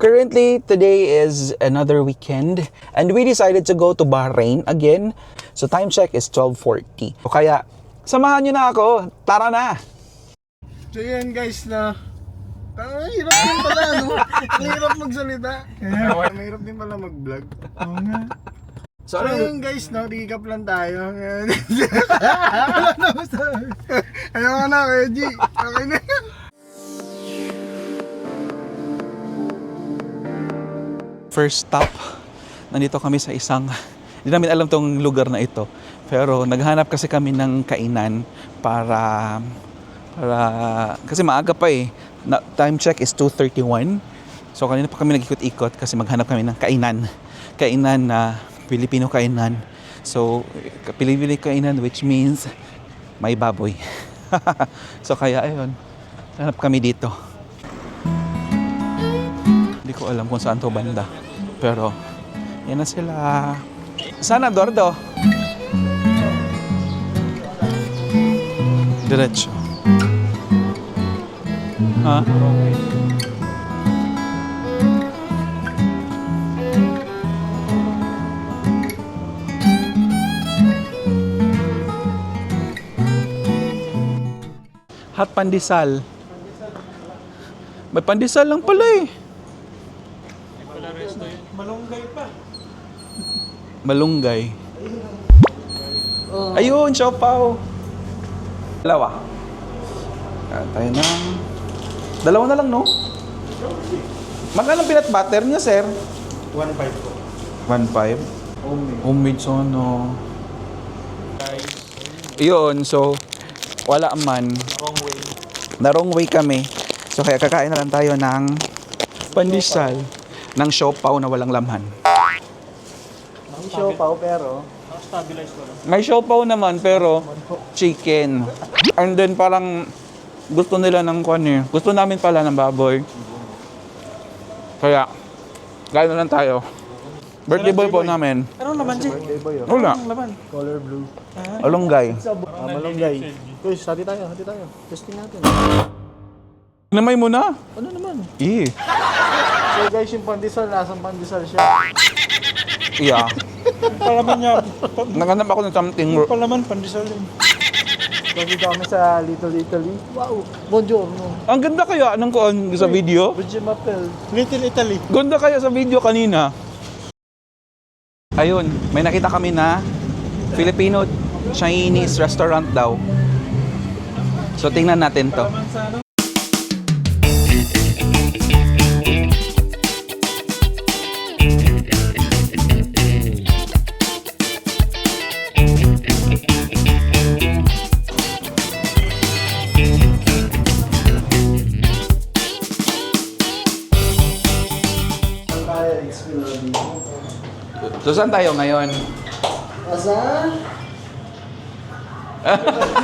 Currently, today is another weekend and we decided to go to Bahrain again. So time check is 12.40. O kaya, samahan nyo na ako. Tara na! So yan guys na ang hirap din pala, no? Ang hirap magsalita. Ang hirap din pala mag-vlog. Oo nga. So, So ano yun guys, no? Recap lang tayo. Wala na masabi. Ayaw ka na, Kuya G. Okay na first stop, nandito kami sa isang, hindi namin alam tong lugar na ito. Pero naghanap kasi kami ng kainan para, para, kasi maaga pa eh. Na, time check is 2.31. So kanina pa kami nag-ikot-ikot kasi maghanap kami ng kainan. Kainan na Filipino kainan. So, Pilipino kainan which means may baboy. so kaya ayun, hanap kami dito. Hindi ko alam kung saan to banda. Pero, yan na sila. Sana, Dordo? Diretso. Ha? Hot pandesal. May pandesal lang pala eh. Malunggay. Ayun, siopaw. Dalawa. Ah, tayo na. Dalawa na lang, no? Magkano peanut butter niya, sir? 1.5 po. 1.5. Homemade. Homemade sono. Yun, so, wala man. Wrong way. Na wrong way kami. So, kaya kakain na lang tayo ng pandesal. Ng siopaw na walang lamhan. Ang siopaw pero May siopaw naman pero chicken. And then parang gusto nila ng kwan eh. Gusto namin pala ng baboy. Kaya, kain na lang tayo. Birthday boy po namin. Anong laman, G? birthday boy oh. Wala. Anong laman? Color blue. Alunggay. Ah, malunggay. Guys, hati tayo, hati tayo. Testing natin. Namay mo na. Ano naman? Eh. So guys, yung pandesal, lasang pandesal siya. Yeah. Palaman niya. Naghanap ako ng something. Palaman, pandesal yun. Dito kami sa Little Italy. Wow! Buongiorno. Ang ganda kaya ng kuan sa video. Budget Mapel. Little Italy. Ganda kaya sa video kanina. Ayun, may nakita kami na Filipino Chinese restaurant daw. So tingnan natin to. Palaman sa ano? It's Philippine. So saan tayo ngayon? Asa?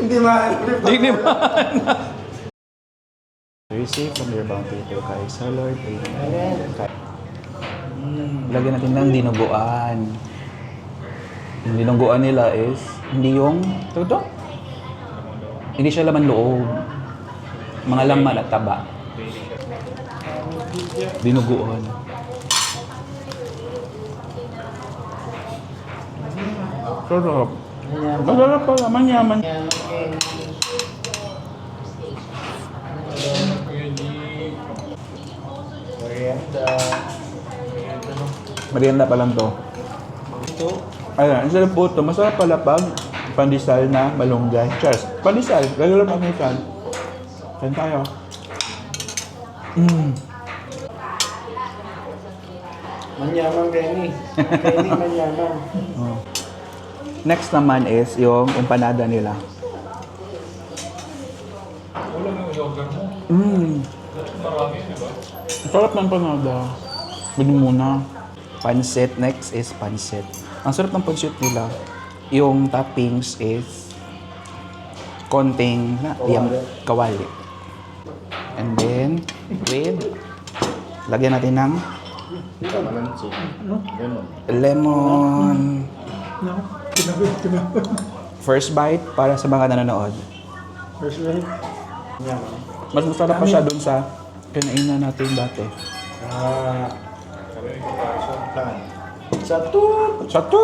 Hindi man. Hindi ba? Receive from your bounty to kay sa Lord. Amen. Lagyan natin ng dinuguan. Yung dinuguan nila is hindi yung todo. Hindi siya laman loob. Mga laman at taba. Dinuguan. Sarap. Masarap pala, manyaman. Merienda. Merienda pa lang to. Ito. Ayan, ang sarap po ito. Masarap pala pag pandesal na malunggay. Cheers. Pandesal. Regular pandesal. Kain tayo. Mm. Manyaman, Kenny. Kenny, manyaman. Oh. Next naman is yung empanada nila. Mm. Sarap ng empanada. Bili muna. Pansit. Next is pansit. Ang sarap ng pansit nila. Yung toppings is konting na, yung kawali. And then, with, lagyan natin ng lemon. No? Kinabit, kinabit. First bite para sa mga nanonood. First. Manyaman. Mas masarap pa siya dun sa Kinainan natin dati. Ah, kami ko pa sultan. Satu, satu.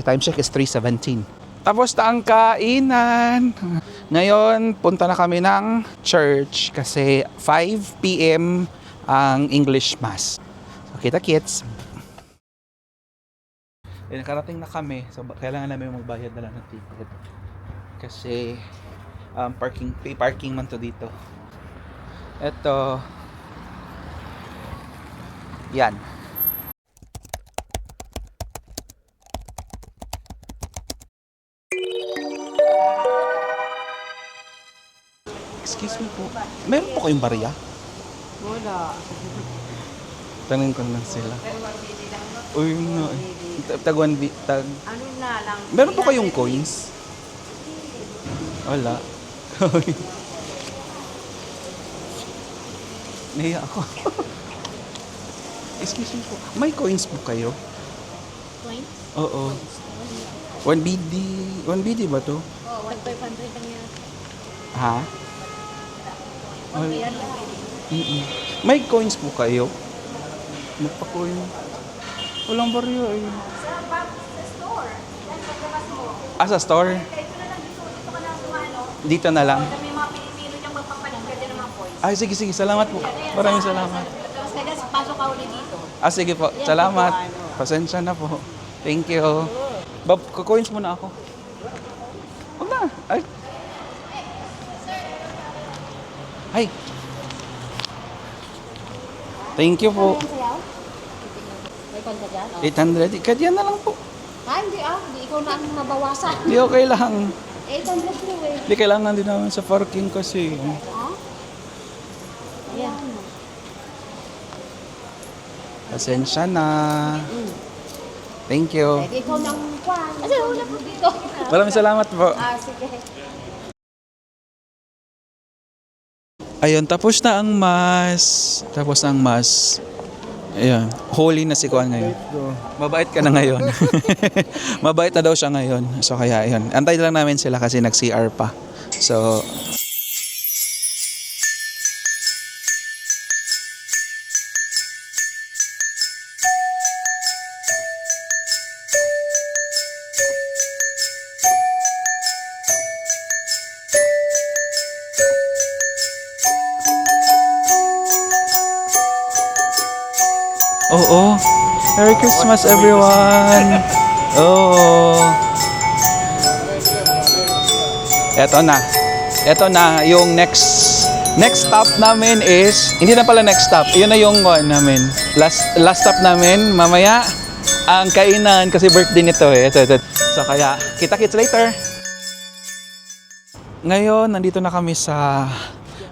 Time check is 3.17. Tapos na ang kainan. Ngayon, punta na kami ng church kasi 5 p.m. ang English Mass. So, kita kits. Eh, nakarating na kami. So, kailangan namin magbayad na lang ng ticket. Kasi, um, parking, pay parking man to dito. Ito. Yan. Excuse me po. Meron po kayong barya? Wala. Tanong ko lang sila. Uy, no. eh. Ta- Tag one bi- tag. Ano na lang. Meron po kayong coins? Wala. Nahiya ako. Excuse me po. May coins po kayo? Coins? Oo. 1 BD. 1 BD ba to? Oo, 1,500 lang yan. Ha? Ay, Yan lang. mm May coins po kayo? Magpa-coin. Walang barya eh. Ah, sa store? Dito na lang. Ay, sige, sige. Salamat po. Maraming salamat. Pasok ka ulit dito. Ah, sige po. Salamat. Pasensya na po. Thank you. Bob, kukoins muna ako. Huwag na. Ay. Ay. Thank you po. sayaw? May coin ka dyan? Oh. 800. Kadyan na lang po. Ah, hindi ah. Hindi ikaw na ang mabawasan. Hindi okay lang. 800 po eh. Hindi kailangan din naman sa parking kasi. Ha? Ayan. Pasensya na. Thank you. Pwede ikaw nang kwan. Kasi wala po dito. Maraming salamat po. Ah, sige. Ayun, tapos na ang mas. Tapos na ang mas. Ayun, holy na si Kuan ngayon. Mabait ka na ngayon. Mabait na daw siya ngayon. So kaya ayun, antay lang namin sila kasi nag-CR pa. So, Oo. Merry Christmas everyone. Oo. Eto na. Eto na yung next next stop namin is hindi na pala next stop. Yun na yung one namin. Last last stop namin mamaya ang kainan kasi birthday nito eh. Ito, ito. So kaya kita-kits later. Ngayon, nandito na kami sa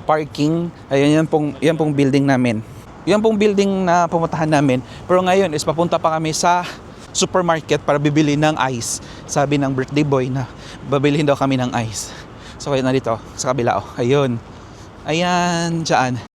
parking. Ayun, yan pong, yan pong building namin. Yan pong building na pumuntahan namin. Pero ngayon is papunta pa kami sa supermarket para bibili ng ice. Sabi ng birthday boy na babilhin daw kami ng ice. So kaya nandito sa kabila oh. Ayun. Ayan, dyan.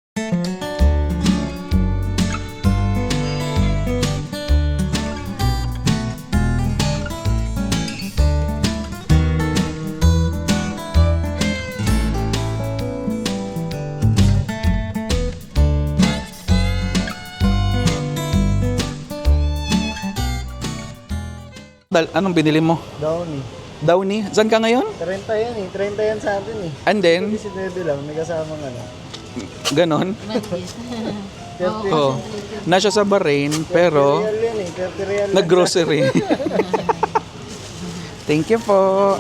Dal, anong binili mo? Downy. Downy? Saan ka ngayon? 30 yan eh. 30 yan sa atin eh. And then, 19 lang. May kasamang ano. ganon. 30 Oh. Na siya sa Bahrain, pero real yan eh. 30 real lang. nag-grocery. Thank you po.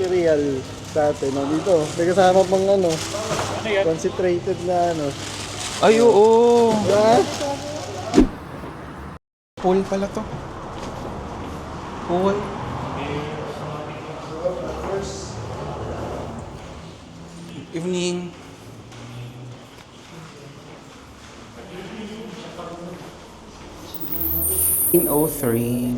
30 real sa atin. No? Dito. May kasama pang ano. Concentrated na ano. Ay, oo. Diba? Pool pala to. Pool. Evening. In 03.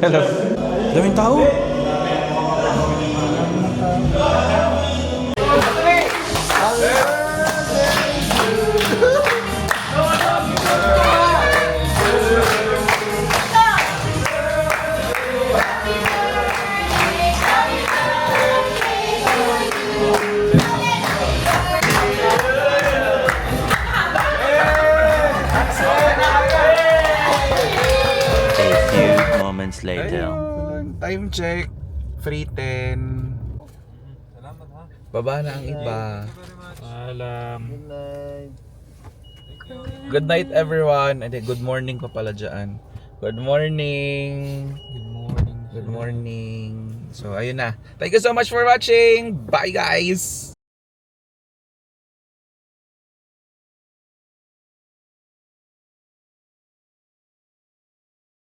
Hello. Daming tao. Moments later. Ayun, time check. 3.10. Baba na ang iba. Alam. Good night. Good night everyone. Hindi, good morning pa pala dyan. Good morning. Good morning. Good morning. So, ayun na. Thank you so much for watching. Bye guys!